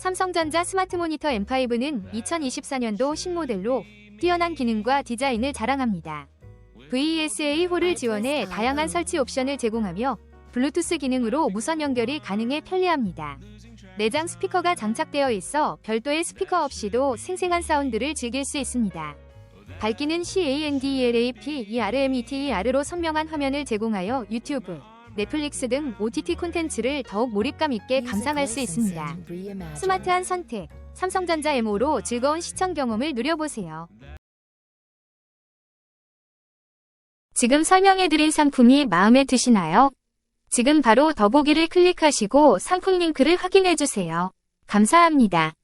삼성전자 스마트 모니터 M5는 2024년도 신모델로 뛰어난 기능과 디자인을 자랑합니다. VESA 홀을 지원해 다양한 설치 옵션을 제공하며 블루투스 기능으로 무선 연결이 가능해 편리합니다. 내장 스피커가 장착되어 있어 별도의 스피커 없이도 생생한 사운드를 즐길 수 있습니다. 밝기는 CANDELAP ERMETER로 선명한 화면을 제공하여 유튜브, 넷플릭스 등 OTT 콘텐츠를 더욱 몰입감 있게 감상할 수 있습니다. 스마트한 선택, 삼성전자 M5로 즐거운 시청 경험을 누려보세요. 지금 설명해드린 상품이 마음에 드시나요? 지금 바로 더보기를 클릭하시고 상품 링크를 확인해주세요. 감사합니다.